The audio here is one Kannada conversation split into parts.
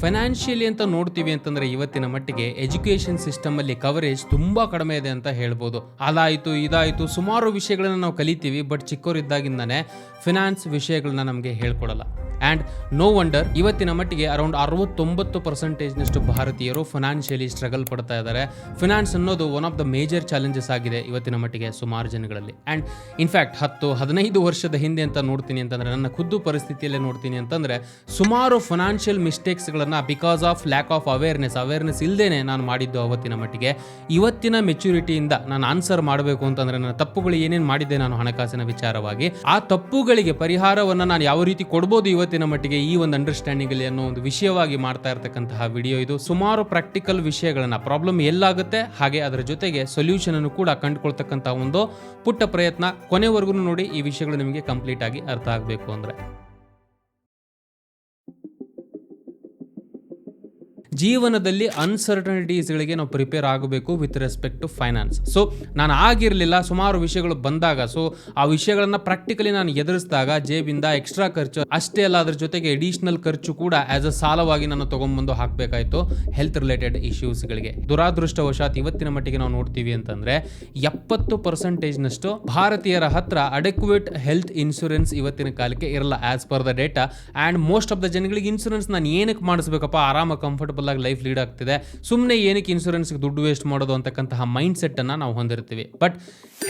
ಫೈನಾನ್ಷಿಯಲಿ ಅಂತ ನೋಡ್ತೀವಿ ಅಂತಂದರೆ ಇವತ್ತಿನ ಮಟ್ಟಿಗೆ ಎಜುಕೇಷನ್ ಸಿಸ್ಟಮಲ್ಲಿ ಕವರೇಜ್ ತುಂಬ ಕಡಿಮೆ ಇದೆ ಅಂತ ಹೇಳ್ಬೋದು. ಅದಾಯಿತು, ಇದಾಯಿತು, ಸುಮಾರು ವಿಷಯಗಳನ್ನ ನಾವು ಕಲಿತೀವಿ ಬಟ್ ಚಿಕ್ಕವರಿದ್ದಾಗಿಂದಾನೆ ಫಿನಾನ್ಸ್ ವಿಷಯಗಳನ್ನ ನಮಗೆ ಹೇಳ್ಕೊಡಲ್ಲ. ಆ್ಯಂಡ್ ನೋ ವಂಡರ್ ಇವತ್ತಿನ ಮಟ್ಟಿಗೆ ಅರೌಂಡ್ ಅರವತ್ತೊಂಬತ್ತು ಪರ್ಸೆಂಟೇಜ್ನಷ್ಟು ಭಾರತೀಯರು ಫಿನಾನ್ಷಿಯಲಿ ಸ್ಟ್ರಗಲ್ ಪಡ್ತಾ ಇದ್ದಾರೆ. ಫಿನಾನ್ಸ್ ಅನ್ನೋದು one of the major challenges ಆಗಿದೆ ಇವತ್ತಿನ ಮಟ್ಟಿಗೆ ಸುಮಾರು ಜನಗಳಲ್ಲಿ. ಆ್ಯಂಡ್ ಇನ್ಫ್ಯಾಕ್ಟ್ ಹತ್ತು, ಹದಿನೈದು ವರ್ಷದ ಹಿಂದೆ ಅಂತ ನೋಡ್ತೀನಿ ಅಂತಂದರೆ, ನನ್ನ ಖುದ್ದು ಪರಿಸ್ಥಿತಿಯಲ್ಲೇ ನೋಡ್ತೀನಿ ಅಂತಂದರೆ, ಸುಮಾರು financial ಮಿಸ್ಟೇಕ್ಸ್ಗಳನ್ನು because of lack of awareness awareness ಇಲ್ಲದೇನೆ ನಾನು ಮಾಡಿದ್ದು ಅವತ್ತಿನ ಮಟ್ಟಿಗೆ. ಇವತ್ತಿನ ಮೆಚುರಿಟಿಯಿಂದ ನಾನು ಆನ್ಸರ್ ಮಾಡಬೇಕು ಅಂತಂದರೆ ನನ್ನ ತಪ್ಪುಗಳು ಏನೇನು ಮಾಡಿದ್ದೆ ನಾನು ಹಣಕಾಸಿನ ವಿಚಾರವಾಗಿ, ಆ ತಪ್ಪುಗಳಿಗೆ ಪರಿಹಾರವನ್ನು ನಾನು ಯಾವ ರೀತಿ ಕೊಡ್ಬೋದು ಇವತ್ತಿನ ಮಟ್ಟಿಗೆ ಈ ಒಂದು ಅಂಡರ್ಸ್ಟ್ಯಾಂಡಿಂಗ್ ಅಲ್ಲಿ ಅನ್ನೋ ಒಂದು ವಿಷಯವಾಗಿ ಮಾಡ್ತಾ ಇರತಕ್ಕಂತಹ ವಿಡಿಯೋ ಇದು. ಸುಮಾರು ಪ್ರಾಕ್ಟಿಕಲ್ ವಿಷಯಗಳನ್ನ ಪ್ರಾಬ್ಲಮ್ ಎಲ್ಲಾಗುತ್ತೆ, ಹಾಗೆ ಅದರ ಜೊತೆಗೆ ಸೊಲ್ಯೂಷನ್ ಅನ್ನು ಕೂಡ ಕಂಡುಕೊಳ್ತಕ್ಕಂತಹ ಒಂದು ಪುಟ್ಟ ಪ್ರಯತ್ನ ಕೊನೆವರೆಗೂ ನೋಡಿ ಈ ವಿಷಯಗಳು ನಿಮಗೆ ಕಂಪ್ಲೀಟ್ ಆಗಿ ಅರ್ಥ ಆಗಬೇಕು ಅಂದ್ರೆ. ಜೀವನದಲ್ಲಿ ಅನ್ಸರ್ಟನಿಟೀಸ್ಗಳಿಗೆ ನಾವು ಪ್ರಿಪೇರ್ ಆಗಬೇಕು with respect to finance so ನಾನು ಆಗಿರಲಿಲ್ಲ, ಸುಮಾರು ವಿಷಯಗಳು ಬಂದಾಗ ಸೊ ಆ ವಿಷಯಗಳನ್ನು ಪ್ರಾಕ್ಟಿಕಲಿ ನಾನು ಎದುರಿಸಿದಾಗ, ಜೇಬಿಂದ ಎಕ್ಸ್ಟ್ರಾ ಖರ್ಚು, ಅಷ್ಟೇ ಅಲ್ಲ, ಅದ್ರ ಜೊತೆಗೆ ಎಡಿಷನಲ್ ಖರ್ಚು ಕೂಡ ಆಸ್ ಅ ಸಾಲವಾಗಿ ನಾನು ತೊಗೊಂಬಂದು ಹಾಕಬೇಕಾಯಿತು ಹೆಲ್ತ್ ರಿಲೇಟೆಡ್ ಇಶ್ಯೂಸ್ಗಳಿಗೆ ದುರಾದೃಷ್ಟವಶಾತ್ ಇವತ್ತಿನ ಮಟ್ಟಿಗೆ ನಾವು ನೋಡ್ತೀವಿ ಅಂತಂದರೆ, ಎಪ್ಪತ್ತು ಪರ್ಸೆಂಟೇಜ್ನಷ್ಟು ಭಾರತೀಯರ ಹತ್ರ ಅಡೆಕ್ವೇಟ್ ಹೆಲ್ತ್ ಇನ್ಶೂರೆನ್ಸ್ ಇವತ್ತಿನ ಕಾಲಕ್ಕೆ ಇರಲ್ಲ as per the data and most of the ಜನಗಳಿಗೆ ಇನ್ಶೂರೆನ್ಸ್ ನಾನು ಏನಕ್ಕೆ ಮಾಡಿಸ್ಬೇಕಪ್ಪ, ಆರಾಮ ಕಂಫರ್ಟಬಲ್ ಲೈಫ್ ಲೀಡ್ ಆಗ್ತಿದೆ. ಸುಮ್ಮನೆ ಏನಕ್ಕೆ ಇನ್ಸೂರೆನ್ಸ್ಗೆ ದುಡ್ಡು ವೇಸ್ಟ್ ಮಾಡೋದು ಅಂತಕ್ಕಂತಹ ಮೈಂಡ್ ಸೆಟ್ಟನ್ನು ನಾವು ಹೊಂದಿರ್ತೀವಿ. But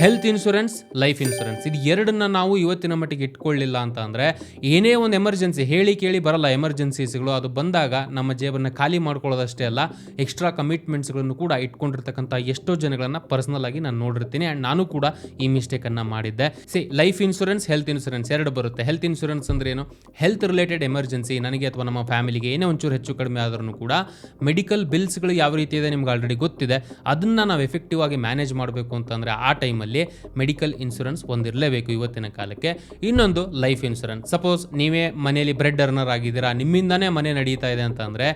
health insurance life insurance ಇದು ಎರಡನ್ನ ನಾವು ಇವತ್ತಿನ ಮಟ್ಟಿಗೆ ಇಟ್ಕೊಳ್ಳಿಲ್ಲ ಅಂತ ಅಂದರೆ ಏನೇ ಒಂದು ಎಮರ್ಜೆನ್ಸಿ ಹೇಳಿ ಕೇಳಿ ಬರಲ್ಲ ಎಮರ್ಜೆನ್ಸೀಸ್ಗಳು ಅದು ಬಂದಾಗ ನಮ್ಮ ಜೇಬನ್ನು ಖಾಲಿ ಮಾಡ್ಕೊಳ್ಳೋದಷ್ಟೇ ಅಲ್ಲ ಎಕ್ಸ್ಟ್ರಾ ಕಮಿಟ್ಮೆಂಟ್ಸ್ಗಳನ್ನು ಕೂಡ ಇಟ್ಕೊಂಡಿರ್ತಕ್ಕಂಥ ಎಷ್ಟೋ ಜನಗಳನ್ನು ಪರ್ಸನಲ್ ಆಗಿ ನಾನು ನೋಡಿರ್ತೀನಿ. ಆ್ಯಂಡ್ ನಾನು ಕೂಡ ಈ ಮಿಸ್ಟೇಕನ್ನು ಮಾಡಿದ್ದೆ. See life insurance health insurance ಎರಡು ಬರುತ್ತೆ. ಹೆಲ್ತ್ ಇನ್ಶೂರೆನ್ಸ್ ಅಂದ್ರೆ ಏನು? ಹೆಲ್ತ್ ರಿಲೇಟೆಡ್ ಎಮರ್ಜೆನ್ಸಿ ನನಗೆ ಅಥವಾ ನಮ್ಮ ಫ್ಯಾಮಿಲಿಗೆ ಏನೇ ಒಂಚೂರು ಹೆಚ್ಚು ಕಡಿಮೆ ಆದ್ರೂ ಕೂಡ ಮೆಡಿಕಲ್ ಬಿಲ್ಸ್ಗಳು ಯಾವ ರೀತಿ ಇದೆ ನಿಮ್ಗೆ ಆಲ್ರೆಡಿ ಗೊತ್ತಿದೆ. ಅದನ್ನು ನಾವು ಎಫೆಕ್ಟಿವ್ ಆಗಿ ಮ್ಯಾನೇಜ್ ಮಾಡಬೇಕು ಅಂತಂದರೆ ಆ ಟೈಮಲ್ಲಿ ಮೆಡಿಕಲ್ ಇನ್ಶೂರೆನ್ಸ್ ಒಂದಿರಲೇಬೇಕು ಇವತ್ತಿನ ಕಾಲಕ್ಕೆ. ಇನ್ನೊಂದು ಲೈಫ್ ಇನ್ಶೂರೆನ್ಸ್ ಸಪೋಸ್ ನೀವೇ ಮನೆಯಲ್ಲಿ ಬ್ರೆಡ್ ಅರ್ನರ್ ಆಗಿದ್ದೀರಾ, ನಿಮ್ಮಿಂದನೇ ಮನೆ ನಡೀತಾ ಇದೆ ಅಂತಂದರೆ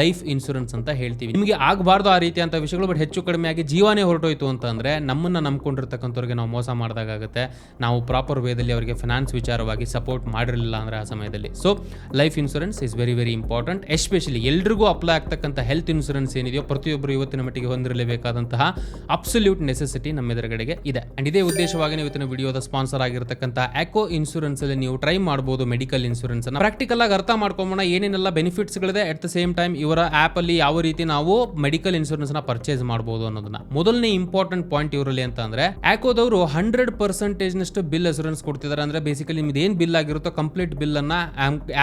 ಲೈಫ್ ಇನ್ಶೂರೆನ್ಸ್ ಅಂತ ಹೇಳ್ತೀವಿ. ನಿಮಗೆ ಆಗಬಾರ್ದು ಆ ರೀತಿಯಂಥ ವಿಷಯಗಳು ಬಟ್ ಹೆಚ್ಚು ಕಡಿಮೆ ಆಗಿ ಜೀವನೇ ಹೊರಟೋಯ್ತು ಅಂತಂದರೆ ನಮ್ಮನ್ನು ನಂಬ್ಕೊಂಡಿರ್ತಕ್ಕಂಥವ್ರಿಗೆ ನಾವು ಮೋಸ ಮಾಡಿದಾಗುತ್ತೆ ನಾವು ಪ್ರಾಪರ್ ವೇದಲ್ಲಿ ಅವರಿಗೆ ಫಿನಾನ್ಸ್ ವಿಚಾರವಾಗಿ ಸಪೋರ್ಟ್ ಮಾಡಿರಲಿಲ್ಲ ಅಂದರೆ ಆ ಸಮಯದಲ್ಲಿ. So life insurance is very very important especially ಎಲ್ರಿಗೂ ಅಪ್ಲೈ ಆಗ್ತಕ್ಕಂಥ ಹೆಲ್ತ್ ಇನ್ಶೂರೆನ್ಸ್ ಏನಿದೆಯೋ ಪ್ರತಿಯೊಬ್ಬರು ಇವತ್ತಿನ ಮಟ್ಟಿಗೆ ಹೊಂದಿರಲೇಬೇಕಾದಂತಹ ಅಬ್ಸಲ್ಯೂಟ್ ನೆಸೆಸಿಟಿ ನಮ್ಮ ಎದುರುಗಡೆಗೆ ಇದೆ. ಅಂಡ್ ಇದೇ ಉದ್ದೇಶವಾಗಿ ಇವತ್ತಿನ ವಿಡಿಯೋದ ಸ್ಪಾನ್ಸರ್ ಆಗಿರತಕ್ಕಂಥ ಆಕೋ ಇನ್ಶೂರೆನ್ಸ್ ಅಲ್ಲಿ ನೀವು ಟ್ರೈ ಮಾಡಬಹುದು ಮೆಡಿಕಲ್ ಇನ್ಶೂರೆನ್ಸ್ ಅನ್ನ. ಪ್ರಾಕ್ಟಿಕಲ್ ಆಗಿ ಅರ್ಥ ಮಾಡ್ಕೊಂಬೋಣ, ಏನೇನೆಲ್ಲ ಬೆನಿಫಿಟ್ಸ್ ಗಳಿದೆ ಅಟ್ ದ ಸೇಮ್ ಟೈಮ್ ಇವರ ಆಪ್ ಅಲ್ಲಿ ಯಾವ ರೀತಿ ನಾವು ಮೆಡಿಕಲ್ ಇನ್ಶೂರೆನ್ಸ್ನ ಪರ್ಚೇಸ್ ಮಾಡಬಹುದು ಅನ್ನೋದನ್ನ. ಮೊದಲನೇ ಇಂಪಾರ್ಟೆಂಟ್ ಪಾಯಿಂಟ್ ಇವರಲ್ಲಿ ಅಂತ ಅಂದ್ರೆ ಆಕೋದವರು ಹಂಡ್ರೆಡ್ ಪರ್ಸೆಂಟೇಜ್ ನಷ್ಟು ಬಿಲ್ ಅಸೂರೆನ್ಸ್ ಕೊಡ್ತಿದ್ದಾರೆ ಅಂದ್ರೆ ಬೇಸಿಕಲಿ ನಿಮ್ದು ಏನ್ ಬಿಲ್ ಆಗಿರುತ್ತೋ ಕಂಪ್ಲೀಟ್ ಬಿಲ್ ಅನ್ನ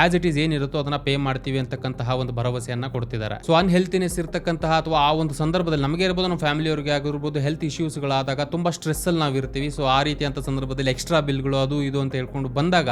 ಆಸ್ ಇಟ್ ಈಸ್ ಏನಿರುತ್ತೋ ಅದನ್ನ ಪೇ ಮಾಡ್ತೀವಿ ಅಂತಕ್ಕಂತಹ ಒಂದು ಭರವಸೆಯನ್ನ ಕೊಡ್ತಿದ್ದಾರೆ ಸೊ ಅನ್ ಹೆಲ್ತಿನೆಸ್ ಇರ್ತಕ್ಕಂತಹ ಅಥವಾ ಆ ಒಂದು ಸಂದರ್ಭದಲ್ಲಿ ನಮಗೆ ಇರ್ಬೋದು, ನಮ್ಮ ಫ್ಯಾಮಿಲಿ ಅವರಿಗೆ ಆಗಿರ್ಬೋದು ಹೆಲ್ತ್ ಇಶ್ಯೂಸ್ ಇಶ್ಯೂಸ್ಗಳಾದಾಗ ತುಂಬಾ ಸ್ಟ್ರೆಸ್ ಅಲ್ಲಿ ನಾವು ಇರ್ತೀವಿ ಸೊ ಆ ರೀತಿಯಂತ ಸಂದರ್ಭದಲ್ಲಿ ಎಕ್ಸ್ಟ್ರಾ ಬಿಲ್ಗಳು ಅದು ಇದು ಅಂತ ಹೇಳ್ಕೊಂಡು ಬಂದಾಗ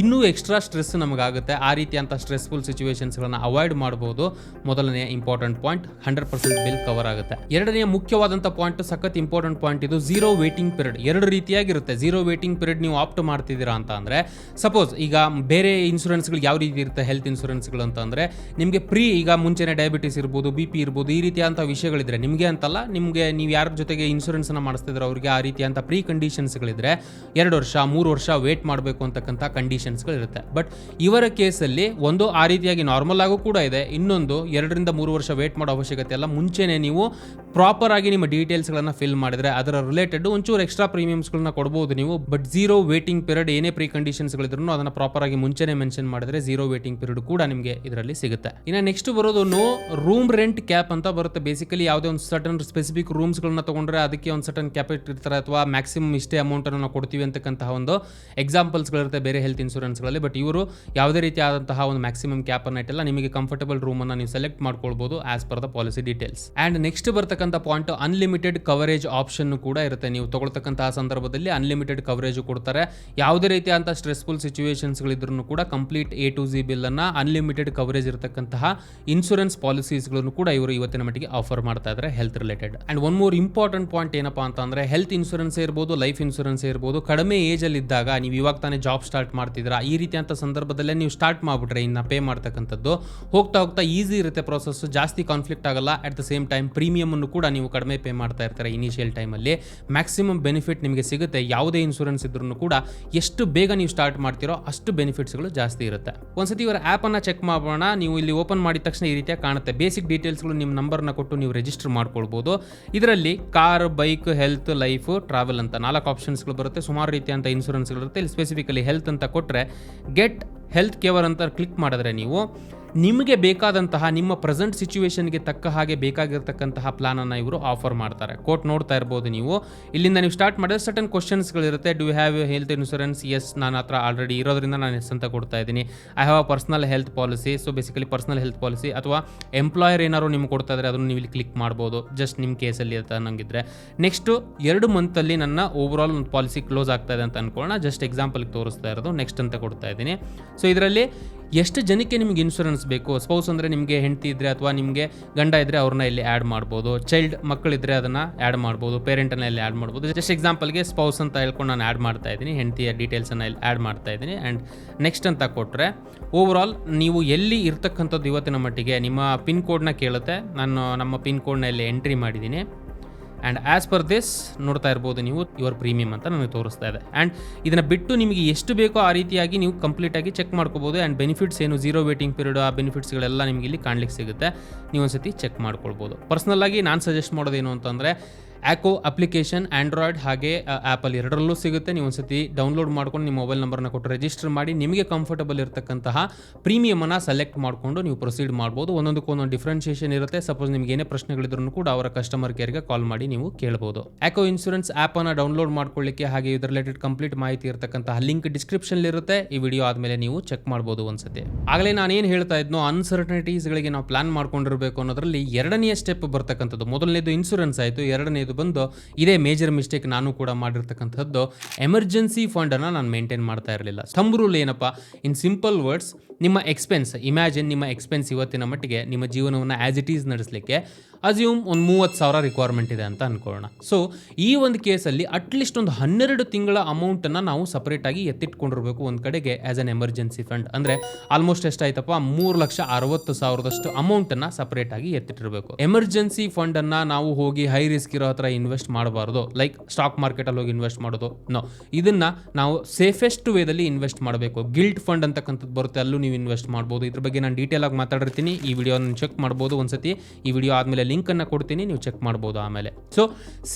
ಇನ್ನೂ ಎಕ್ಸ್ಟ್ರಾ ಸ್ಟ್ರೆಸ್ ನಮಗಾಗುತ್ತೆ. ಆ ರೀತಿಯಂತ ಸ್ಟ್ರೆಸ್ಫುಲ್ ಸಿಚುವೇಶನ್ಸ್ಗಳನ್ನ ಅವಾಯ್ಡ್ ಮಾಡಬಹುದು ಮೊದಲನೇ important point hundred percent bill cover ಆಗುತ್ತೆ. ಎರಡನೇ ಮುಖ್ಯವಾದಂಥ ಪಾಯಿಂಟ್ ಸಖತ್ ಇಂಪಾರ್ಟೆಂಟ್ ಪಾಯಿಂಟ್ ಇದು ಝೀರೋ ವೇಟಿಂಗ್ ಪೀರಿಯಡ್ ಎರಡು ರೀತಿಯಾಗಿರುತ್ತೆ. ಝೀರೋ ವೇಟಿಂಗ್ ಪೀರಿಯಡ್ ನೀವು ಆಪ್ಟ್ ಮಾಡ್ತಿದ್ದೀರಾ ಅಂತ ಅಂದ್ರೆ ಸಪೋಸ್ ಈಗ ಬೇರೆ ಇನ್ಶೂರೆನ್ಸ್ಗಳು ಯಾವ ರೀತಿ ಇರುತ್ತೆ ಹೆಲ್ತ್ ಇನ್ಶೂರೆನ್ಸ್ಗಳು ಅಂತ ಅಂದ್ರೆ, ನಿಮಗೆ ಪ್ರೀ ಈಗ ಮುಂಚೆನೆ ಡಯಾಬಿಟಿಸ್ ಇರ್ಬೋದು ಬಿ ಪಿ ಇರ್ಬೋದು, ಈ ರೀತಿಯಂಥ ವಿಷಯಗಳಿದ್ರೆ ನಿಮಗೆ ಅಂತಲ್ಲ, ನಿಮಗೆ ನೀವು ಯಾರ ಜೊತೆಗೆ ಇನ್ಶೂರೆನ್ಸ್ ಅನ್ನ ಮಾಡಿಸ್ತಿದ್ರೆ ಅವರಿಗೆ ಆ ರೀತಿಯಂಥ ಪ್ರೀ ಕಂಡೀಷನ್ಸ್ಗಳಿದ್ರೆ ಎರಡು ವರ್ಷ, ಮೂರು ವರ್ಷ ವೇಟ್ ಮಾಡಬೇಕು ಅಂತಕ್ಕಂಥ ಕಂಡೀಷನ್ಸ್ಗಳಿರುತ್ತೆ ಬಟ್ ಇವರ ಕೇಸಲ್ಲಿ ಒಂದು ಆ ರೀತಿಯಾಗಿ ನಾರ್ಮಲ್ ಆಗು ಕೂಡ ಇದೆ, ಇನ್ನೊಂದು ಎರಡರಿಂದ ಮೂರು ವರ್ಷ ವೇಟ್ ಮಾಡೋ ಅವಶ್ಯಕತೆ ಅಲ್ಲ ಮುಂಚೆನೆ ನೀವು ಪ್ರಾಪರ್ ಆಗಿ ನಿಮ್ಮ ಡೀಟೇಲ್ಸ್ಗಳನ್ನು ಫಿಲ್ ಮಾಡಿದ್ರೆ ಅದರ ರಿಲೇಟೆಡ್ ಒಂಚೂರು ಎಕ್ಸ್ಟ್ರಾ ಪ್ರೀಮಿಯಮ್ಸ್ಗಳನ್ನ ಕೊಡ್ಬೋದು ನೀವು ಬಟ್ ಝೀರೋ ವೇಟಿಂಗ್ ಪೀರಿಯಡ್ ಏನೇ ಪ್ರೀ ಕಂಡೀಷನ್ಸ್ಗಳಿದ್ರು ಅದನ್ನು ಪ್ರಾಪರ್ ಆಗಿ ಮುಂಚೆನೇ ಮೆನ್ಷನ್ ಮಾಡಿದ್ರೆ ಝೀರೋ ವೇಟಿಂಗ್ ಪೀರಿಯಡ್ ಕೂಡ ನಿಮಗೆ ಇದರಲ್ಲಿ ಸಿಗುತ್ತೆ. ಇನ್ನು ನೆಕ್ಸ್ಟ್ ಬರೋದು ರೂಮ್ ರೆಂಟ್ ಕ್ಯಾಪ್ ಅಂತ ಬರುತ್ತೆ. ಬೇಸಿಕಲಿ ಯಾವುದೇ ಒಂದು ಸಟನ್ ಸ್ಪೆಸಿಫಿಕ್ ರೂಮ್ಸ್ಗಳನ್ನ ತಗೊಂಡ್ರೆ ಅದಕ್ಕೆ ಒಂದು ಸಟನ್ ಕ್ಯಾಪ್ ಇಟ್ಟಿರ್ತಾರೆ ಅಥವಾ ಮ್ಯಾಕ್ಸಿಮಮ್ ಇಷ್ಟೇ ಅಮೌಂಟನ್ನು ನಾವು ಕೊಡ್ತೀವಿ ಅಂತಕ್ಕಂತಹ ಒಂದು ಎಕ್ಸಾಂಪಲ್ಸ್ಗಳಿರುತ್ತೆ ಬೇರೆ ಹೆಲ್ತ್ ಇನ್ಶೂರೆನ್ಸ್ಗಳಲ್ಲಿ ಬಟ್ ಇವರು ಯಾವುದೇ ರೀತಿಯಾದಂತಹ ಒಂದು ಮ್ಯಾಕ್ಸಿಮಮ್ ಕ್ಯಾಪನ್ನು ಇಟ್ಟಿಲ್ಲ. ನಿಮಗೆ ಕಂಫರ್ಟಬಲ್ ರೂಮನ್ನು ನೀವು ಸೆಲೆಕ್ಟ್ ಮಾಡ್ಕೊಳ್ಬೋದು as per the policy details and next ಬರ್ತಕ್ಕಂಥ ಪಾಯಿಂಟ್ ಅನ್ಲಿಮಿಟೆಡ್ ಕವರೇಜ್ ಆಪ್ಷನ್ ಕೂಡ ಇರುತ್ತೆ. ನೀವು ತಗೊಳ್ತಕ್ಕಂತಹ ಸಂದರ್ಭದಲ್ಲಿ ಅನ್ಲಿಮಿಟೆಡ್ ಕವರೇಜ್ ಕೊಡ್ತಾರೆ. ಯಾವುದೇ ರೀತಿಯಾದಂಥ ಸ್ಟ್ರೆಸ್ಫುಲ್ ಸಿಚುವೇಶನ್ಸ್ಗಳಿದ್ರು ಕೂಡ ಕಂಪ್ಲೀಟ್ ಎ ಟು ಜಿ ಬಿಲ್ಲನ್ನು ಅನ್ಲಿಮಿಟೆಡ್ ಕವರೇಜ್ ಇರತಕ್ಕಂತಹ ಇನ್ಶೂರೆನ್ಸ್ ಇನ್ಶೂರೆನ್ಸ್ ಪಾಲಿಸೀಸ್ಗಳನ್ನು ಕೂಡ ಇವರು ಇವತ್ತಿನ ಮಟ್ಟಿಗೆ ಆಫರ್ ಮಾಡ್ತಾ ಇದ್ದಾರೆ health related and one more important point ಏನಪ್ಪಾ ಅಂತ ಅಂದ್ರೆ ಹೆಲ್ತ್ ಇನ್ಶೂರೆನ್ಸ್ ಇರ್ಬೋದು ಲೈಫ್ ಇನ್ಶೂರೆನ್ಸ್ ಇರ್ಬೋದು, ಕಡಿಮೆ ಏಜ್ ಅಲ್ಲಿ ಇದ್ದಾಗ ನೀವು ಇವಾಗ ತಾನೇ ಜಾಬ್ ಸ್ಟಾರ್ಟ್ ಮಾಡ್ತಿದ್ದೀರಾ, ಈ ರೀತಿ ಅಂತ ಸಂದರ್ಭದಲ್ಲೇ ನೀವು ಸ್ಟಾರ್ಟ್ ಮಾಡಿಬಿಟ್ರೆ ಇನ್ನ ಪೇ ಮಾಡ್ತಕ್ಕಂಥದ್ದು. ಹೋಗ್ತಾ ಹೋಗ್ತಾ ಈಸಿ ಇರುತ್ತೆ ಪ್ರೊಸೆಸ್ ಜಾಸ್ತಿ ಕಾನ್ಫ್ಲಿಕ್ಟ್ ಆಗಲ್ಲ at the same time premium ಅನ್ನು ಕೂಡ ನೀವು ಕಡಿಮೆ ಪೇ ಮಾಡ್ತಾ ಇರ್ತಾರೆ ಇನಿಷಿಯಲ್ ಟೈಮಲ್ಲಿ ಮ್ಯಾಕ್ಸಿಮಮ್ ಬೆನಿಫಿಟ್ ನಿಮಗೆ ಸಿಗುತ್ತೆ, ಯಾವುದೇ ಇನ್ಶೂರೆನ್ಸ್ ಇದ್ರೂ ಕೂಡ ಎಷ್ಟು ಬೇಗ ನೀವು ಸ್ಟಾರ್ಟ್ ಮಾಡ್ತೀರೋ ಅಷ್ಟು ಬೆನಿಫಿಟ್ಸ್ಗಳು ಜಾಸ್ತಿ ಇರುತ್ತೆ. ಒಂದ್ಸತಿ ಇವರ ಆ್ಯಪನ್ನು ಚೆಕ್ ಮಾಡೋಣ ನೀವು ಇಲ್ಲಿ ಓಪನ್ ಮಾಡಿದ ತಕ್ಷಣ ಈ ರೀತಿಯಾಗಿ ಕಾಣುತ್ತೆ. ಬೇಸಿಕ್ ಡೀಟೇಲ್ಸ್ಗಳು ನಿಮ್ಮ ನಂಬರ್ನ ಕೊಟ್ಟು ನೀವು ರಿಜಿಸ್ಟರ್ ಮಾಡ್ಕೊಳ್ಬೋದು. ಇದರಲ್ಲಿ car bike health life travel ಅಂತ ನಾಲ್ಕು ಆಪ್ಷನ್ಸ್ಗಳು ಬರುತ್ತೆ. ಸುಮಾರು ರೀತಿಯಂಥ ಇನ್ಶೂರೆನ್ಸ್ಗಳಿರುತ್ತೆ ಇಲ್ಲಿ ಸ್ಪೆಸಿಫಿಕಲಿ ಹೆಲ್ತ್ ಅಂತ ಕೊಟ್ಟರೆ ಗೆಟ್ ಹೆಲ್ತ್ ಕೇವರ್ ಅಂತ ಕ್ಲಿಕ್ ಮಾಡಿದ್ರೆ ನೀವು ನಿಮಗೆ ಬೇಕಾದಂತಹ, ನಿಮ್ಮ ಪ್ರೆಸೆಂಟ್ ಸಿಚುವೇಶನ್ಗೆ ತಕ್ಕ ಹಾಗೆ ಬೇಕಾಗಿರ್ತಕ್ಕಂತಹ ಪ್ಲಾನನ್ನು ಇವರು ಆಫರ್ ಮಾಡ್ತಾರೆ. ಕೋಟ್ ನೋಡ್ತಾ ಇರ್ಬೋದು ನೀವು. ಇಲ್ಲಿಂದ ನೀವು ಸ್ಟಾರ್ಟ್ ಮಾಡಿದ್ರೆ certain ಕ್ವಶನ್ಸ್ಗಳಿರುತ್ತೆ do have health insurance yes ನಾನು ಹತ್ರ ಆಲ್ರೆಡಿ ಇರೋದ್ರಿಂದ ನಾನು ಎಸ್ ಅಂತ ಕೊಡ್ತಾ ಇದ್ದೀನಿ. I have a personal health policy so basically personal health policy ಅಥವಾ ಎಂಪ್ಲಾಯರ್ ಏನಾದ್ರು ನಿಮ್ಗೆ ಕೊಡ್ತಾ ಇದ್ರೆ ಅದನ್ನು ನೀವು ಇಲ್ಲಿ ಕ್ಲಿಕ್ ಮಾಡ್ಬೋದು. ಜಸ್ಟ್ ನಿಮ್ಮ ಕೇಸಲ್ಲಿ ಅಂತ ಅನ್ನಂಗಿದ್ರೆ. ನೆಕ್ಸ್ಟು ಎರಡು ಮಂತಲ್ಲಿ ನನ್ನ ಓವರ್ ಆಲ್ ಒಂದು ಪಾಲಿಸಿ ಕ್ಲೋಸ್ ಆಗ್ತಾ ಇದೆ ಅಂತ ಅನ್ಕೊಳ್ಳೋಣ. ಜಸ್ಟ್ ಎಕ್ಸಾಂಪಲ್ಗೆ ತೋರಿಸ್ತಾ ಇರೋದು. ನೆಕ್ಸ್ಟ್ ಅಂತ ಕೊಡ್ತಾ ಇದ್ದೀನಿ. ಸೊ ಇದರಲ್ಲಿ ಎಷ್ಟು ಜನಕ್ಕೆ ನಿಮ್ಗೆ ಇನ್ಶೂರೆನ್ಸ್ ಬೇಕು? ಸ್ಪೌಸ್ ಅಂದರೆ ನಿಮಗೆ ಹೆಂಡತಿ ಇದ್ದರೆ ಅಥವಾ ನಿಮಗೆ ಗಂಡ ಇದ್ದರೆ ಅವ್ರನ್ನ ಇಲ್ಲಿ ಆ್ಯಡ್ ಮಾಡ್ಬೋದು. ಚೈಲ್ಡ್ ಮಕ್ಕಳಿದ್ರೆ ಅದನ್ನು ಆ್ಯಡ್ ಮಾಡ್ಬೋದು. ಪೇರೆಂಟನ್ನು ಇಲ್ಲಿ ಆ್ಯಡ್ ಮಾಡ್ಬೋದು. ಜಸ್ಟ್ ಎಕ್ಸಾಂಪಲ್ಗೆ ಸ್ಪೌಸ್ ಅಂತ ಹೇಳ್ಕೊಂಡು ನಾನು ಆ್ಯಡ್ ಮಾಡ್ತಾ ಇದ್ದೀನಿ. ಹೆಂಡತಿಯ ಡೀಟೇಲ್ಸನ್ನು ಇಲ್ಲಿ ಆ್ಯಡ್ ಮಾಡ್ತಾ ಇದ್ದೀನಿ. ಆ್ಯಂಡ್ ನೆಕ್ಸ್ಟ್ ಅಂತ ಕೊಟ್ಟರೆ ಓವರ್ ನೀವು ಎಲ್ಲಿ ಇರ್ತಕ್ಕಂಥದ್ದು ಇವತ್ತಿನ ಮಟ್ಟಿಗೆ ನಿಮ್ಮ ಪಿನ್ ಕೋಡ್ನ ಕೇಳುತ್ತೆ. ನಾನು ನಮ್ಮ ಪಿನ್ ಕೋಡ್ನ ಇಲ್ಲಿ ಎಂಟ್ರಿ ಮಾಡಿದ್ದೀನಿ. ಆ್ಯಂಡ್ ಆ್ಯಸ್ ಪರ್ ದಿಸ್ ನೋಡ್ತಾ ಇರ್ಬೋದು ನೀವು ಯುವರ್ ಪ್ರೀಮಿಯಂ ಅಂತ ನನಗೆ ತೋರಿಸ್ತಾ ಇದೆ. ಆ್ಯಂಡ್ ಇದನ್ನು ಬಿಟ್ಟು ನಿಮಗೆ ಎಷ್ಟು ಬೇಕೋ ಆ ರೀತಿಯಾಗಿ ನೀವು ಕಂಪ್ಲೀಟಾಗಿ ಚೆಕ್ ಮಾಡ್ಕೋಬೋದು. ಆ್ಯಂಡ್ ಬೆನಿಫಿಟ್ಸ್ ಏನು ಝೀರೋ ವೇಟಿಂಗ್ ಪೀರಿಯಡ್ ಆ ಬೆನಿಫಿಟ್ಸ್ಗಳೆಲ್ಲ ನಿಮಗೆ ಇಲ್ಲಿ ಕಾಣ್ಲಿಕ್ಕೆ ಸಿಗುತ್ತೆ. ನೀವು ಒಂದ್ಸತಿ ಚೆಕ್ ಮಾಡ್ಕೊಳ್ಬೋದು. ಪರ್ಸ್ನಲ್ಲಾಗಿ ನಾನು ಸಜೆಸ್ಟ್ ಮಾಡೋದೇನು ಅಂತಂದರೆ ಆ್ಯಕೋ ಅಪ್ಲಿಕೇಶನ್ ಆ್ಯಂಡ್ರಾಯ್ಡ್ ಹಾಗೆ ಆ್ಯಪಲ್ ಎರಡರಲ್ಲೂ ಸಿಗುತ್ತೆ. ನೀವು ಒಂದ್ಸತಿ ಡೌನ್ಲೋಡ್ ಮಾಡ್ಕೊಂಡು ನಿಮ್ಮ ಮೊಬೈಲ್ ನಂಬರ್ನ ಕೊಟ್ಟು ರಿಜಿಸ್ಟರ್ ಮಾಡಿ, ನಿಮಗೆ ಕಂಫರ್ಟಬಲ್ ಇರತಕ್ಕಂತಹ ಪ್ರೀಮಿಯಮನ್ನು ಸೆಲೆಕ್ಟ್ ಮಾಡಿಕೊಂಡು ನೀವು ಪ್ರೊಸೀಡ್ ಮಾಡ್ಬೋದು. ಒಂದೊಂದಕ್ಕೂ ಒಂದೊಂದು ಡಿಫ್ರೆನ್ಷಿಯೇಷನ್ ಇರುತ್ತೆ. ಸಪೋಸ್ ನಿಮ್ಗೆ ಏನೇ ಪ್ರಶ್ನೆಗಳಿದ್ರು ಕೂಡ ಅವರ ಕಸ್ಟಮರ್ ಕೇರ್ಗೆ ಕಾಲ್ ಮಾಡಿ ನೀವು ಕೇಳ್ಬೋದು. ಆ್ಯಕೋ ಇನ್ಶೂರೆನ್ಸ್ ಆ್ಯಪನ್ನು ಡೌನ್ಲೋಡ್ ಮಾಡ್ಕೊಳ್ಳಿಕ್ಕೆ ಹಾಗೆ ಇದರ ರಿಲೇಟೆಡ್ ಕಂಪ್ಲೀಟ್ ಮಾಹಿತಿ ಇರತಕ್ಕಂತಹ ಲಿಂಕ್ ಡಿಸ್ಕ್ರಿಪ್ಷನ್ ಇರುತ್ತೆ. ಈ ವಿಡಿಯೋ ಆದಮೇಲೆ ನೀವು ಚೆಕ್ ಮಾಡ್ಬೋದು ಒಂದ್ಸತಿ. ಆಗಲೇ ನಾನು ಏನು ಹೇಳ್ತಾ ಇದ್ನೋ ಅನ್ಸರ್ಟನಿಟೀಸ್ಗಳಿಗೆ ನಾವು ಪ್ಲಾನ್ ಮಾಡ್ಕೊಂಡಿರಬೇಕು ಅನ್ನೋದ್ರಲ್ಲಿ ಎರಡನೇ ಸ್ಟೆಪ್ ಬರ್ತಕ್ಕಂಥದ್ದು. ಮೊದಲನೇದು ಇನ್ಶೂರೆನ್ಸ್ ಆಯಿತು, ಎರಡನೇದು ಬಂದು ಇದೇ ಮೇಜರ್ ಮಿಸ್ಟೇಕ್ ನಾನು ಕೂಡ ಮಾಡಿರ್ತಕ್ಕಂಥದ್ದು. ಎಮರ್ಜೆನ್ಸಿ ಫಂಡನ್ನು ನಾನು ಮೇಂಟೈನ್ ಮಾಡ್ತಾ ಇರಲಿಲ್ಲ. ಸ್ಟಂಬ್ ರೂಲ್ ಏನಪ್ಪ? ಇನ್ ಸಿಂಪಲ್ ವರ್ಡ್ಸ್ ನಿಮ್ಮ ಎಕ್ಸ್ಪೆನ್ಸ್ ಇಮ್ಯಾಜಿನ್ ನಿಮ್ಮ ಎಕ್ಸ್ಪೆನ್ಸ್ ಇವತ್ತಿನ ಮಟ್ಟಿಗೆ ನಿಮ್ಮ ಜೀವನವನ್ನು ಆ್ಯಸ್ ಇಟ್ ಈಸ್ ನಡೆಸಲಿಕ್ಕೆ ಅಸ್ಯೂಮ್ ಒಂದು ಮೂವತ್ತು ಸಾವಿರ ರಿಕ್ವೈರ್ಮೆಂಟ್ ಇದೆ ಅಂತ ಅನ್ಕೊಳ್ಳೋಣ. ಸೊ ಈ ಒಂದು ಕೇಸಲ್ಲಿ ಅಟ್ಲೀಸ್ಟ್ ಒಂದು ಹನ್ನೆರಡು ತಿಂಗಳ ಅಮೌಂಟನ್ನು ನಾವು ಸಪ್ರೇಟಾಗಿ ಎತ್ತಿಟ್ಕೊಂಡಿರಬೇಕು ಒಂದು ಕಡೆಗೆ ಆ್ಯಸ್ ಅನ್ ಎಮರ್ಜೆನ್ಸಿ ಫಂಡ್ ಅಂದರೆ ಆಲ್ಮೋಸ್ಟ್ ಎಷ್ಟಾಯ್ತಪ್ಪ? ಮೂರು ಲಕ್ಷ ಅರವತ್ತು ಸಾವಿರದಷ್ಟು ಅಮೌಂಟನ್ನು ಸಪ್ರೇಟಾಗಿ ಎತ್ತಿಟ್ಟಿರಬೇಕು. ಎಮರ್ಜೆನ್ಸಿ ಫಂಡನ್ನು ನಾವು ಹೋಗಿ ಹೈ ರಿಸ್ಕ್ ಇರೋ ಹತ್ರ ಇನ್ವೆಸ್ಟ್ ಮಾಡಬಾರ್ದು. ಲೈಕ್ ಸ್ಟಾಕ್ ಮಾರ್ಕೆಟಲ್ಲಿ ಹೋಗಿ ಇನ್ವೆಸ್ಟ್ ಮಾಡೋದು. ನೋ ಇದನ್ನು ನಾವು ಸೇಫೆಸ್ಟ್ ವೇದಲ್ಲಿ ಇನ್ವೆಸ್ಟ್ ಮಾಡಬೇಕು. ಗಿಲ್ಟ್ ಫಂಡ್ ಅಂತಕ್ಕಂಥದ್ದು ಬರುತ್ತೆ. ಅಲ್ಲೂ ನೀವು ಇನ್ವೆಸ್ಟ್ ಮಾಡ್ಬೋದು. ಇದ್ರ ಬಗ್ಗೆ ನಾನು ಡೀಟೇಲ್ ಆಗಿ ಮಾತಾಡಿರ್ತೀನಿ. ಈ ವಿಡಿಯೋನ ಚೆಕ್ ಮಾಡ್ಬೋದು ಒಂದ್ಸತಿ. ಈ ವಿಡಿಯೋ ಆದಮೇಲೆ ಲಿಂಕನ್ನು ಕೊಡ್ತೀನಿ, ನೀವು ಚೆಕ್ ಮಾಡ್ಬೋದು ಆಮೇಲೆ. ಸೊ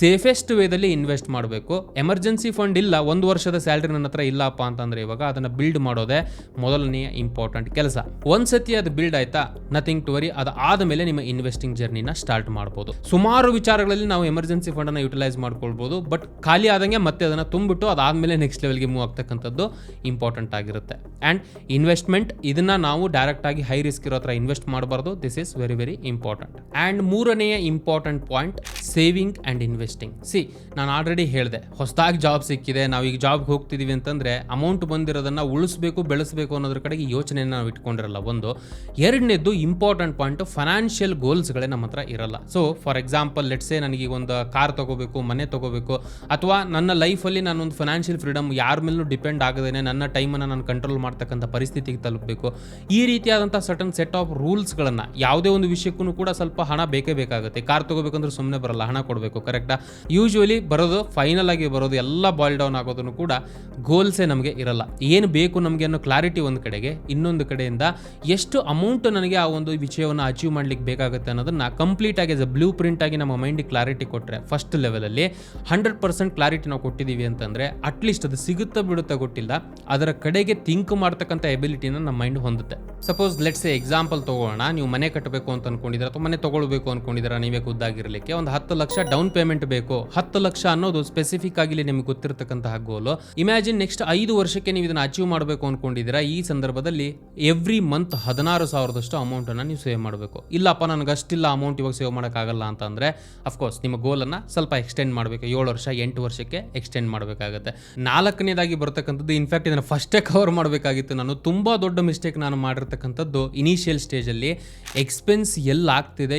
ಸೇಫೆಸ್ಟ್ ವೇದಲ್ಲಿ ಇನ್ವೆಸ್ಟ್ ಮಾಡಬೇಕು. ಎಮರ್ಜೆನ್ಸಿ ಫಂಡ್ ಇಲ್ಲ, ಒಂದು ವರ್ಷದ ಸ್ಯಾಲ್ರಿ ನನ್ನ ಹತ್ರ ಇಲ್ಲಪ್ಪ ಅಂತಂದ್ರೆ ಇವಾಗ ಅದನ್ನು ಬಿಲ್ಡ್ ಮಾಡೋದೇ ಮೊದಲನೆಯ ಇಂಪಾರ್ಟೆಂಟ್ ಕೆಲಸ. ಒಂದ್ಸತಿ ಅದು ಬಿಲ್ಡ್ ಆಯ್ತಾ? ನಥಿಂಗ್ ಟು ವರಿ ಅದು ಆದಮೇಲೆ ನಿಮ್ಮ ಇನ್ವೆಸ್ಟಿಂಗ್ ಜರ್ನಿನ ಸ್ಟಾರ್ಟ್ ಮಾಡ್ಬೋದು. ಸುಮಾರು ವಿಚಾರಗಳಲ್ಲಿ ನಾವು ಎಮರ್ಜೆನ್ಸಿ ಫಂಡನ್ನು ಯುಟಿಲೈಸ್ ಮಾಡ್ಕೊಳ್ಬೋದು ಬಟ್ ಖಾಲಿ ಆದಂಗೆ ಮತ್ತೆ ಅದನ್ನು ತುಂಬಿಟ್ಟು ಅದಾದಮೇಲೆ ನೆಕ್ಸ್ಟ್ ಲೆವೆಲ್ಗೆ ಮೂವ್ ಆಗ್ತಕ್ಕಂಥದ್ದು ಇಂಪಾರ್ಟೆಂಟ್ ಆಗಿರುತ್ತೆ. ಆ್ಯಂಡ್ ಇನ್ವೆಸ್ಟ್ಮೆಂಟ್ ಇದನ್ನ ನಾವು ಡೈರೆಕ್ಟ್ ಆಗಿ ಹೈ ರಿಸ್ಕ್ ಇರೋ ಹತ್ರ ಇನ್ವೆಸ್ಟ್ ಮಾಡಬಾರ್ದು. This is very very important and ಮೂರನೆಯ important point saving and investing see ನಾನು ಆಲ್ರೆಡಿ ಹೇಳಿದೆ, ಹೊಸದಾಗಿ ಜಾಬ್ ಸಿಕ್ಕಿದೆ, ನಾವು ಈಗ ಜಾಬ್ಗೆ ಹೋಗ್ತಿದ್ದೀವಿ ಅಂತಂದರೆ ಅಮೌಂಟ್ ಬಂದಿರೋದನ್ನು ಉಳಿಸ್ಬೇಕು, ಬೆಳೆಸಬೇಕು ಅನ್ನೋದ್ರ ಕಡೆಗೆ ಯೋಚನೆಯನ್ನು ನಾವು ಇಟ್ಕೊಂಡಿರಲ್ಲ. ಒಂದು. ಎರಡನೇದು ಇಂಪಾರ್ಟೆಂಟ್ ಪಾಯಿಂಟ್ ಫೈನಾನ್ಷಿಯಲ್ ಗೋಲ್ಸ್ಗಳೇ ನಮ್ಮ ಹತ್ರ ಇರಲ್ಲ. ಸೊ ಫಾರ್ ಎಕ್ಸಾಂಪಲ್ ಲೆಟ್ಸೆ ನನಗೆ ಒಂದು ಕಾರ್ ತಗೋಬೇಕು, ಮನೆ ತಗೋಬೇಕು, ಅಥವಾ ನನ್ನ ಲೈಫಲ್ಲಿ ನಾನೊಂದು ಫೈನಾನ್ಷಿಯಲ್ ಫ್ರೀಡಮ್ ಯಾರ ಮೇಲೂ ಡಿಪೆಂಡ್ ಆಗದೇನೆ ನನ್ನ ಟೈಮನ್ನು ನಾನು ಕಂಟ್ರೋಲ್ ಮಾಡ್ತಕ್ಕಂಥ ಪರಿಸ್ಥಿತಿಗೆ ತಲುಪಬೇಕು. ಈ ರೀತಿಯಾದಂಥ ಸಟನ್ ಸೆಟ್ ಆಫ್ ರೂಲ್ಸ್ಗಳನ್ನು ಯಾವುದೇ ಒಂದು ವಿಷಯಕ್ಕೂ ಕೂಡ ಸ್ವಲ್ಪ ಹಣ ಬೇಕೇ ಬೇಕಾಗುತ್ತೆ. ಕಾರ್ ತಗೋಬೇಕಂದ್ರೆ ಸುಮ್ಮನೆ ಬರಲ್ಲ, ಹಣ ಕೊಡಬೇಕು ಕರೆಕ್ಟಾ ಯೂಶ್ವಲಿ ಬರೋದು ಫೈನಲ್ ಆಗಿ ಬರೋದು, ಎಲ್ಲ ಬಾಯ್ಲ್ ಡೌನ್ ಆಗೋದನ್ನು ಕೂಡ ಗೋಲ್ಸೇ ನಮಗೆ ಇರಲ್ಲ. ಏನು ಬೇಕು ನಮಗೆ ಅನ್ನೋ ಕ್ಲಾರಿಟಿ ಒಂದು ಕಡೆಗೆ, ಇನ್ನೊಂದು ಕಡೆಯಿಂದ ಎಷ್ಟು ಅಮೌಂಟ್ ನನಗೆ ಆ ಒಂದು ವಿಷಯವನ್ನು ಅಚೀವ್ ಮಾಡ್ಲಿಕ್ಕೆ ಬೇಕಾಗುತ್ತೆ ಅನ್ನೋದನ್ನ ಕಂಪ್ಲೀಟ್ ಆಗಿ ಅ ಬ್ಲೂ ಪ್ರಿಂಟ್ ಆಗಿ ನಮ್ಮ ಮೈಂಡಿಗೆ ಕ್ಲಾರಿಟಿ ಕೊಟ್ಟರೆ ಫಸ್ಟ್ ಲೆವೆಲಲ್ಲಿ ಹಂಡ್ರೆಡ್ ಪರ್ಸೆಂಟ್ ಕ್ಲಾರಿಟಿ ನಾವು ಕೊಟ್ಟಿದ್ದೀವಿ ಅಂತಂದರೆ ಅಟ್ಲೀಸ್ಟ್ ಅದು ಸಿಗುತ್ತಾ ಬಿಡುತ್ತಾ ಗೊತ್ತಿಲ್ಲ. ಅದರ ಕಡೆಗೆ ಥಿಂಕ್ ಮಾಡ್ತಕ್ಕಂಥ ಎಬಿಲಿಟಿನ ನಮ್ಮ ಮೈಂಡ್ ಹೊಂದುತ್ತೆ. ಸಪೋಸ್ ಲೆಟ್ಸ್ ಎಕ್ಸಾಂಪಲ್ ತಗೋಣ ನೀವು ಮನೆ ಕಟ್ಟಬೇಕು ಅಂತ ಅನ್ಕೊಂಡಿದ್ರೆ ಅಥವಾ ಮನೆ ತಗೊಳ್ಬೇಕು ಅನ್ಕೊಂಡಿದ್ದೀರಾ? ನೀವೇ ಖುದ್ದಾಗಿರ್ಲಿಕ್ಕೆ. ಒಂದು ಹತ್ತು ಲಕ್ಷ ಡೌನ್ ಪೇಮೆಂಟ್ ಬೇಕು. ಹತ್ತು ಲಕ್ಷ ಅನ್ನೋದು ಸ್ಪೆಸಿಫಿಕ್ ಆಗಿ ನಿಮ್ಗೆ ಗೊತ್ತಿರತಕ್ಕಂತಹ ಗೋಲು ಇಮ್ಯಾಜಿನ್ ನೆಕ್ಸ್ಟ್ ಐದು ವರ್ಷಕ್ಕೆ ನೀವು ಇದನ್ನ ಅಚೀವ್ ಮಾಡಬೇಕು ಅನ್ಕೊಂಡಿದ್ದೀರಾ. ಈ ಸಂದರ್ಭದಲ್ಲಿ ಎವ್ರಿ ಮಂತ್ ಹದಿನಾರು ಸಾವಿರದಷ್ಟು ಅಮೌಂಟನ್ನು ನೀವು ಸೇವ್ ಮಾಡಬೇಕು. ಇಲ್ಲಪ್ಪ, ನನಗೆ ಅಷ್ಟಿಲ್ಲ ಅಮೌಂಟ್ ಇವಾಗ ಸೇವ್ ಮಾಡೋಕ್ಕಾಗಲ್ಲ ಅಂತಂದರೆ ಅಫ್ಕೋರ್ಸ್ ನಿಮ್ಮ ಗೋಲ್ ಸೈಕಲನ್ನು ಸ್ವಲ್ಪ ಎಕ್ಸ್ಟೆಂಡ್ ಮಾಡಬೇಕು. ಏಳು ವರ್ಷ, ಎಂಟು ವರ್ಷಕ್ಕೆ ಎಕ್ಸ್ಟೆಂಡ್ ಮಾಡಬೇಕಾಗುತ್ತೆ. ನಾಲ್ಕನೇದಾಗಿ ಬರ್ತಕ್ಕಂಥದ್ದು ಇನ್ಫ್ಯಾಕ್ಟ್ ಇದನ್ನು ಫಸ್ಟೇ ಕವರ್ ಮಾಡಬೇಕಾಗಿತ್ತು. ನಾನು ತುಂಬಾ ದೊಡ್ಡ ಮಿಸ್ಟೇಕ್ ನಾನು ಮಾಡಿರ್ತಕ್ಕಂಥದ್ದು ಇನಿಷಿಯಲ್ ಸ್ಟೇಜಲ್ಲಿ ಎಕ್ಸ್ಪೆನ್ಸ್ ಎಲ್ಲ ಆಗ್ತಿದೆ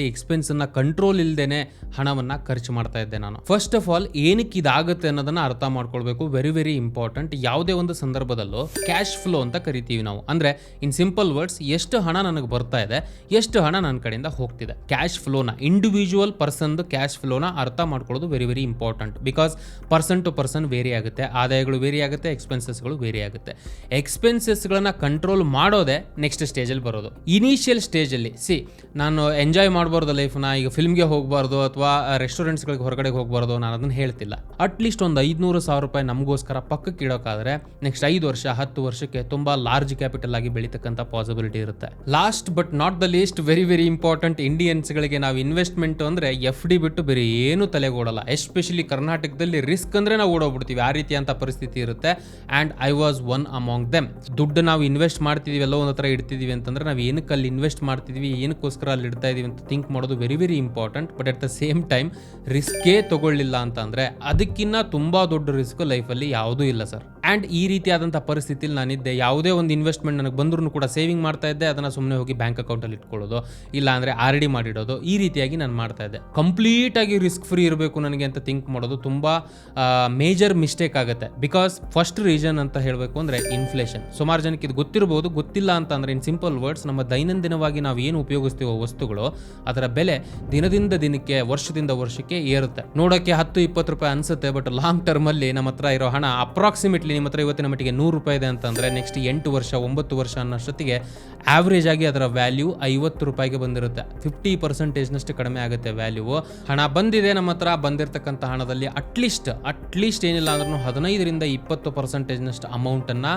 ಎಕ್ಸ್ಪೆನ್ಸನ್ನು ಕಂಟ್ರೋಲ್ ಇಲ್ಲದೇನೆ ಹಣವನ್ನು ಖರ್ಚು ಮಾಡ್ತಾ ಇದ್ದೆ ನಾನು. ಫಸ್ಟ್ ಆಫ್ ಆಲ್ ಏನಕ್ಕೆ ಇದಾಗುತ್ತೆ ಅನ್ನೋದನ್ನ ಅರ್ಥ ಮಾಡ್ಕೊಳ್ಬೇಕು. ವೆರಿ ವೆರಿ ಇಂಪಾರ್ಟೆಂಟ್ ಯಾವುದೇ ಒಂದು ಸಂದರ್ಭದಲ್ಲೂ ಕ್ಯಾಶ್ ಫ್ಲೋ ಅಂತ ಕರಿತೀವಿ ನಾವು. ಅಂದರೆ ಇನ್ ಸಿಂಪಲ್ ವರ್ಡ್ಸ್ ಎಷ್ಟು ಹಣ ನನಗೆ ಬರ್ತಾ ಇದೆ, ಎಷ್ಟು ಹಣ ನನ್ನ ಕಡೆಯಿಂದ ಹೋಗ್ತಿದೆ. ಕ್ಯಾಶ್ ಫ್ಲೋನ ಇಂಡಿವಿಜುವಲ್ ಪರ್ಸನ್ದು ಕ್ಯಾಶ್ ಫ್ಲೋನ ಅರ್ಥ ಮಾಡ್ಕೊಳ್ಳೋದು very very important because person to person vary ಆಗುತ್ತೆ. ಆದಾಯಗಳು ವೇರಿ ಆಗುತ್ತೆ ಎಕ್ಸ್ಪೆನ್ಸಸ್ಗಳು ವೇರಿ ಆಗುತ್ತೆ. ಎಕ್ಸ್ಪೆನ್ಸಸ್ಗಳನ್ನ ಕಂಟ್ರೋಲ್ ಮಾಡೋದೇ ನೆಕ್ಸ್ಟ್ ಸ್ಟೇಜಲ್ಲಿ ಬರೋದು. ಇನಿಷಿಯಲ್ ಸ್ಟೇಜಲ್ಲಿ ಸಿ ನಾನು ಎಂಜಾಯ್ ಮಾಡಬಾರ್ದು ಲೈಫ್ನ ಈಗ ಫಿಲ್ಮ್ಗೆ ಹೋಗಬಾರ್ದು ಅಥವಾ ರೆಸ್ಟೋರೆಂಟ್ಸ್ಗಳಿಗೆ ಹೊರಗಡೆ ಹೋಗಬಾರ್ದು, ನಾನು ಅದನ್ನು ಹೇಳ್ತಿಲ್ಲ. ಅಟ್ಲೀಸ್ಟ್ ಒಂದು ಐದುನೂರು ಸಾವಿರ ರೂಪಾಯಿ ನಮಗೋಸ್ಕರ ಪಕ್ಕಕ್ಕೆ ಇಡೋಕ್ಕಾದ್ರೆ ನೆಕ್ಸ್ಟ್ ಐದು ವರ್ಷ, ಹತ್ತು ವರ್ಷಕ್ಕೆ ತುಂಬ ಲಾರ್ಜ್ ಕ್ಯಾಪಿಟಲ್ ಆಗಿ ಬೆಳೀತಕ್ಕಂಥ ಪಾಸಿಬಿಲಿಟಿ ಇರುತ್ತೆ. Last but not the least very very important ಇಂಡಿಯನ್ಸ್ಗಳಿಗೆ ನಾವು ಇನ್ವೆಸ್ಟ್ಮೆಂಟ್ ಅಂದರೆ ಎಫ್ ಡಿ ಬಿಟ್ಟು ಬೇರೆ ಏನು ತಲೆಗೋಡಲ್ಲ. ಎಸ್ಪೆಷಲಿ ಕರ್ನಾಟಕದಲ್ಲಿ ರಿಸ್ಕ್ ಅಂದರೆ ನಾವು ಓಡೋಗ್ಬಿಡ್ತೀವಿ. ಆ ರೀತಿಯಂಥ ಪರಿಸ್ಥಿತಿ ಇರುತ್ತೆ. And I was one among them ದುಡ್ಡು ನಾವು ಇನ್ವೆಸ್ಟ್ ಮಾಡ್ತಿದ್ದೀವಿ ಎಲ್ಲೋ ಒಂದು ಹತ್ರ ಇಡ್ತಿದೀವಿ ಅಂತಂದ್ರೆ ನಾವು ಏನಕ್ಕೆ ಅಲ್ಲಿ ಇನ್ವೆಸ್ಟ್ ಮಾಡ್ತಿದ್ವಿ, ಏನಕ್ಕೋಸ್ಕರ ಅಲ್ಲಿ ಇಡ್ತಾ ಇದೀವಿ ಅಂತ ಥಿಂಕ್ ಮಾಡೋದು very very important but at the same time ರಿಸ್ಕೇ ತಗೊಳ್ಳಿಲ್ಲ ಅಂತಂದರೆ ಅದಕ್ಕಿಂತ ತುಂಬ ದೊಡ್ಡ ರಿಸ್ಕ್ ಲೈಫಲ್ಲಿ ಯಾವುದೂ ಇಲ್ಲ ಸರ್ ಆ್ಯಂಡ್ ಈ ರೀತಿಯಾದಂಥ ಪರಿಸ್ಥಿತಿಲಿ ನಾನಿದ್ದೆ. ಯಾವುದೇ ಒಂದು ಇನ್ವೆಸ್ಟ್ಮೆಂಟ್ ನನಗೆ ಬಂದರೂ ಕೂಡ ಸೇವಿಂಗ್ ಮಾಡ್ತಾ ಇದ್ದೆ. ಅದನ್ನು ಸುಮ್ಮನೆ ಹೋಗಿ ಬ್ಯಾಂಕ್ ಅಕೌಂಟಲ್ಲಿ ಇಟ್ಕೊಳ್ಳೋದು, ಇಲ್ಲ ಅಂದರೆ ಆರ್ ಡಿ ಮಾಡಿಡೋದು, ಈ ರೀತಿಯಾಗಿ ನಾನು ಮಾಡ್ತಾ ಇದ್ದೆ. ಕಂಪ್ಲೀಟಾಗಿ ರಿಸ್ಕ್ ಫ್ರೀ ಇರಬೇಕು ನನಗೆ ಅಂತ ಥಿಂಕ್ ಮಾಡೋದು ತುಂಬ ಮೇಜರ್ ಮಿಸ್ಟೇಕ್ ಆಗುತ್ತೆ. ಬಿಕಾಸ್ ಫಸ್ಟ್ ರೀಸನ್ ಅಂತ ಹೇಳಬೇಕು ಅಂದರೆ ಇನ್ಫ್ಲೇಷನ್ ಸುಮಾರು ಜನಕ್ಕೆ ಇದು ಗೊತ್ತಿರಬಹುದು ಗೊತ್ತಿಲ್ಲ ಅಂತ ಅಂದರೆ ಇನ್ ಸಿಂಪಲ್ ವರ್ಡ್ಸ್ ನಮ್ಮ ದೈನಂದಿನವಾಗಿ ನಾವು ಏನು ಉಪಯೋಗಿಸ್ತೀವೋ ವಸ್ತುಗಳು, ಅದರ ಬೆಲೆ ದಿನದಿಂದ ದಿನಕ್ಕೆ, ವರ್ಷದಿಂದ ವರ್ಷಕ್ಕೆ ಏರುತ್ತೆ. ನೋಡೋಕ್ಕೆ ಹತ್ತು, ಇಪ್ಪತ್ತು ರೂಪಾಯಿ ಅನ್ಸುತ್ತೆ ಬಟ್ ಲಾಂಗ್ ಟರ್ಮಲ್ಲಿ ನಮ್ಮ ಹತ್ರ ಇರೋ ಹಣ ಅಪ್ರಾಕ್ಸಿಮೇಟ್ಲಿ ನಿಮ್ಮ ಹತ್ರ ಇವತ್ತಿನ ಮಟ್ಟಿಗೆ ನೂರು ರೂಪಾಯಿ ಇದೆ ಅಂತಂದರೆ ನೆಕ್ಸ್ಟ್ ಎಂಟು ವರ್ಷ, ಒಂಬತ್ತು ವರ್ಷ ಅನ್ನೋಷ್ಟೊತ್ತಿಗೆ ಆವ್ರೇಜ್ ಆಗಿ ಅದರ ವ್ಯಾಲ್ಯೂ ಐವತ್ತು ರೂಪಾಯಿಗೆ ಬಂದಿರುತ್ತೆ. ಫಿಫ್ಟಿ ಪರ್ಸೆಂಟೇಜ್ನಷ್ಟು ಕಡಿಮೆ ಆಗುತ್ತೆ ವ್ಯಾಲ್ಯೂ ಹಣ ಬಂದಿದೆ ನಮ್ಮ ಹತ್ರ, ಬಂದಿರತಕ್ಕಂಥ ಹಣದಲ್ಲಿ ಅಟ್ಲೀಸ್ಟ್ ಅಟ್ಲೀಸ್ಟ್ ಏನಿಲ್ಲ ಅಂದ್ರೂ ಹದಿನೈದರಿಂದ ಇಪ್ಪತ್ತು ಪರ್ಸೆಂಟೇಜ್ನಷ್ಟು ಅಮೌಂಟನ್ನು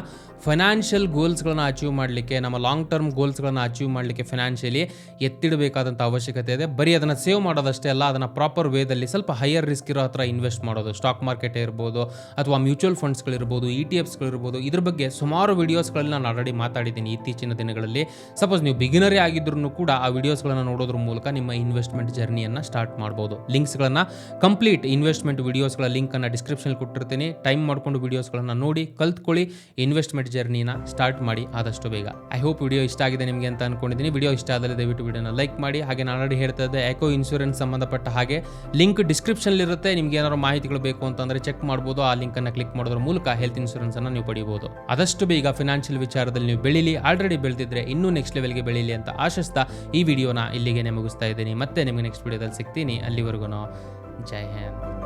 ಫೈನಾನ್ಷಿಯಲ್ ಗೋಲ್ಸ್ಗಳನ್ನ ಅಚೀವ್ ಮಾಡಲಿಕ್ಕೆ, ನಮ್ಮ ಲಾಂಗ್ ಟರ್ಮ್ ಗೋಲ್ಸ್ಗಳನ್ನ ಅಚೀವ್ ಮಾಡಲಿಕ್ಕೆ ಫೈನಾನ್ಷಿಯಲಿ ಎತ್ತಿಡಬೇಕಾದಂಥ ಅವಶ್ಯಕತೆ ಇದೆ. ಬರೀ ಅದನ್ನು ಸೇವ್ ಮಾಡೋದಷ್ಟೇ ಅಲ್ಲ, ಅದನ್ನು ಪ್ರಾಪರ್ ವೇದಲ್ಲಿ ಸ್ವಲ್ಪ ಹೈಯರ್ ರಿಸ್ಕ್ ಇರೋ ಹತ್ರ ಇನ್ವೆಸ್ಟ್ ಮಾಡೋದು ಸ್ಟಾಕ್ ಮಾರ್ಕೆಟ್ ಇರ್ಬೋದು, ಅಥವಾ ಮ್ಯೂಚುವಲ್ ಫಂಡ್ಸ್ಗಳಿರ್ಬೋದು ಇ ಟಿ ಎಫ್ಸ್ಗಳಿರ್ಬೋದು ಇದ್ರ ಬಗ್ಗೆ ಸುಮಾರು ವಿಡಿಯೋಸ್ಗಳಲ್ಲಿ ನಾನು ಆಲ್ರೆಡಿ ಮಾತಾಡಿದ್ದೀನಿ ಇತ್ತೀಚಿನ ದಿನಗಳಲ್ಲಿ. ಸಪೋಸ್ ನೀವು ಬಿಗಿನರೇ ಆಗಿದ್ರು ಕೂಡ ಆ ವಿಡಿಯೋಸ್ಗಳನ್ನು ನೋಡೋದ್ರ ಮೂಲಕ ನಿಮ್ಮ ಇನ್ವೆಸ್ಟ್ಮೆಂಟ್ ಜರ್ನಿಯನ್ನು ಸ್ಟಾರ್ಟ್ ಮಾಡ್ಬೋದು. ಲಿಂಕ್ಸ್ಗಳನ್ನು ಕಂಪ್ಲೀಟ್ ಇನ್ವೆಸ್ಟ್ಮೆಂಟ್ ವೀಡಿಯೋಸ್ಗಳ ಲಿಂಕನ್ನು ಡಿಸ್ಕ್ರಿಪ್ಷನ್ ಕೊಟ್ಟಿರ್ತೀನಿ. ಟೈಮ್ ಮಾಡಿಕೊಂಡು ವಿಡಿಯೋಸ್ಗಳನ್ನು ನೋಡಿ, ಕಲ್ತ್ಕೊಳ್ಳಿ ಇನ್ವೆಸ್ಟ್ಮೆಂಟ್ ಜರ್ನಿನ ಸ್ಟಾರ್ಟ್ ಮಾಡಿ ಆದಷ್ಟು ಬೇಗ. ಐ ಹೋಪ್ ವಿಡಿಯೋ ಇಷ್ಟ ಆಗಿದೆ ನಿಮಗೆ ಅಂತ ಅನ್ಕೊಂಡಿದ್ದೀನಿ. ವಿಡಿಯೋ ಇಷ್ಟ ಆದರೆ ದಯವಿಟ್ಟು ವಿಡಿಯೋನ ಲೈಕ್ ಮಾಡಿ. ಹಾಗೆ ನಾನು ಆಲ್ರೆಡಿ ಹೇಳ್ತಾ ಇದ್ದೆ ಎಕೋ ಇನ್ಶೂರೆನ್ಸ್ ಸಂಬಂಧಪಟ್ಟ ಹಾಗೆ ಲಿಂಕ್ ಡಿಸ್ಕ್ರಿಪ್ಷನ್ಲಿರುತ್ತೆ ನಿಮ್ಗೆ ಏನಾದ್ರು ಮಾಹಿತಿಗಳು ಬೇಕು ಅಂತಂದರೆ ಚೆಕ್ ಮಾಡ್ಬೋದು. ಆ ಲಿಂಕನ್ನು ಕ್ಲಿಕ್ ಮಾಡೋದ್ರ ಮೂಲಕ ಹೆಲ್ತ್ ಇನ್ಶೂರೆನ್ಸನ್ನು ನೀವು ಪಡಿಬೋದು. ಆದಷ್ಟು ಬೇಗ ಫಿನಾನ್ಷಿಯಲ್ ವಿಚಾರದಲ್ಲಿ ನೀವು ಬೆಳೀಲಿ ಆಲ್ರೆಡಿ ಬೆಳೆದಿದ್ರೆ ಇನ್ನೂ ನೆಕ್ಸ್ಟ್ ಲೆವೆಲ್ಗೆ ಬೆಳೀಲಿ ಅಂತ ಆಶಿಸ್ತಾ ಈ ವಿಡಿಯೋನ ಇಲ್ಲಿಗೆ ಮುಗಿಸ್ತಾ ಇದ್ದೀನಿ. ಮತ್ತೆ ನಿಮಗೆ ನೆಕ್ಸ್ಟ್ ವಿಡಿಯೋದಲ್ಲಿ ಸಿಗ್ತೀನಿ. ಅಲ್ಲಿವರೆಗೂ ಜೈ ಹಿಂದ್.